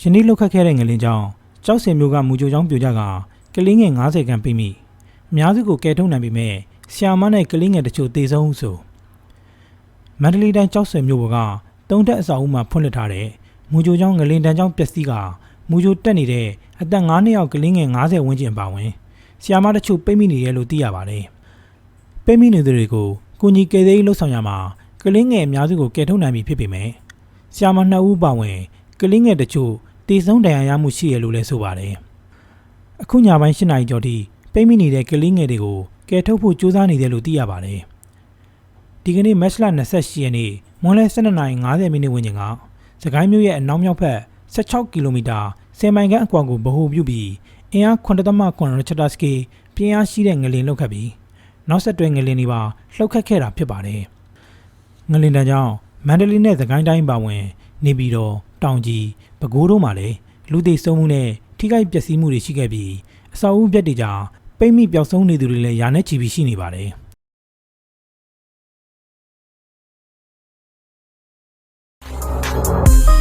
ယနေ့လောက်ခတ်ခဲ့တဲ့ငလင်းကြောင့်ကြောက်စင်မျိုးကမူကြိုချောင်းပြိုကြကကလေးငယ်90ခန်းပြိမိအများစုကိုကယ်ထုတ်နိုင်ပေမဲ့ဆီယာမနဲ့ကလေးငယ်တချို့တေဆုံးဟုဆိုမန္တလေးတိုင်းကြောက်စင်မျိုးကတုံးတက်အစာအုပ်မှာဖွင့်လှစ်ထားတဲ့မူကြိုချောင်းငလင်းတန်းချောင်းပျက်စီးကမူကြိုတက်နေတဲ့အသက်9နှစ်အောက်ကလေးငယ်90ဝန်းကျင်ပါဝင်ဆီယာမတချို့ပိတ်မိနေတယ်လို့သိရပါတယ်ပိတ်မိနေသူတွေကိုကိုကြီးကယ်သေးလှုပ်ဆောင်ရမှာ ကလေးငယ်အများစုကိုကယ်ထုတ်နိုင်ပြီဖြစ်ပေမဲ့ဆီယာမ2ဦးပါဝင်ကလေးငယ်တချို့တည်ဆုံးဒဏ်ရာရမှုရှိရလို့လည်းဆိုပါတယ်။အခုညပိုင်း၈နာရီကျော်ထိပိတ်မိနေတဲ့ကလေးငယ်တွေကိုကယ်ထုတ်ဖို့ကြိုးစားနေတယ်လို့သိရပါတယ်။ဒီကနေ့မတ်လ28ရက်နေ့မွန်းလယ်12:50မိနစ်ဝန်းကျင်ကစကိုင်းမြို့ရဲ့အနောက်မြောက်ဘက်16ကီလိုမီတာ10မိုင်ခန့်အကွာကိုဗဟိုပြုပြီးအင်အား9.9ရချတာစကီပြင်းအားရှိတဲ့ငလင်လှုပ်ခတ်ပြီးနောက်ဆက်တွဲငလင်တွေပါလှုပ်ခတ်ခဲ့တာဖြစ်ပါတယ်။ ငလင်တန်းကြောင့်မန္တလေးနဲ့စကိုင်းတိုင်းပါဝင် နေပြည်တော်တောင်ကြီးပဲခူးတို့မှာလည်းလူသိဆုံးမှုနဲ့ထိခိုက်ပျက်စီးမှုတွေရှိခဲ့ပြီးအဆောက်အဦပြက်တွေကြောင့်ပိတ်မိပျောက်ဆုံးနေသူတွေလည်းယာနဲ့ချီပြီးရှိနေပါတယ်။